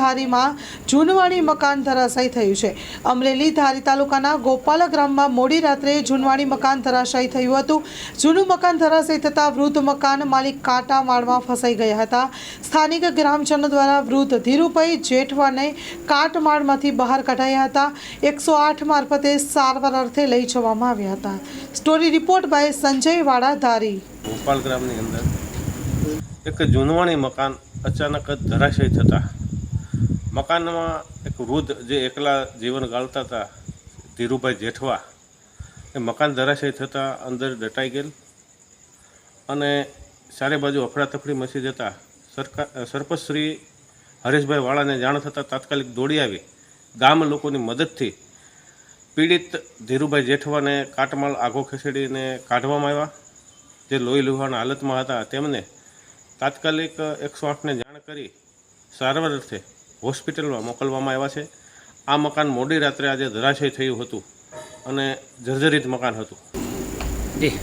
ધારીમાં જૂનવાણી મકાન ધરાશાયી થયું છે. અમરેલી ધારી તાલુકાના ગોપાલ ગ્રામમાં મોડી રાત્રે જૂનવાણી મકાન ધરાશાયી થયું હતું. જૂનું મકાન ધરાશાયી થતાં વૃદ્ધ મકાન માલિક કાંટા માળમાં ફસાઈ ગયા હતા. સ્થાનિક ગ્રામજનો દ્વારા વૃદ્ધ ધીરુભાઈ જેઠવાને કાટમાળમાંથી બહાર કઢાયા હતા. એકસો આઠ મારફતે સારવાર અર્થે લઈ જવામાં આવ્યા હતા. સ્ટોરી રિપોર્ટ બાય સંજય વાળા ધારી. ગોપાલ ગ્રામની અંદર એક જૂનવાણી મકાન અચાનક જ ધરાશયી થતાં મકાનમાં એક વૃદ્ધ જે એકલા જીવન ગાળતા હતા, ધીરુભાઈ જેઠવા, એ મકાન ધરાશય થતાં અંદર દટાઈ ગયેલ અને ચારે બાજુ અફડાતફડી મચી જતા સરકાર, સરપંચશ્રી હરેશભાઈ વાળાને જાણ થતાં તાત્કાલિક દોડી આવી. ગામ લોકોની મદદથી પીડિત ધીરુભાઈ જેઠવાને કાટમાળ આઘો ખસેડીને કાઢવામાં આવ્યા. જે લોહી લુહાણા હાલતમાં હતા, તેમને તાત્કાલિક એકસો આઠને જાણ કરી સારવાર અર્થે હોસ્પિટલમાં મોકલવામાં આવ્યા છે. આ મકાન મોડી રાત્રે આજે ધરાશય થયું હતું અને જર્જરિત મકાન હતું. જી.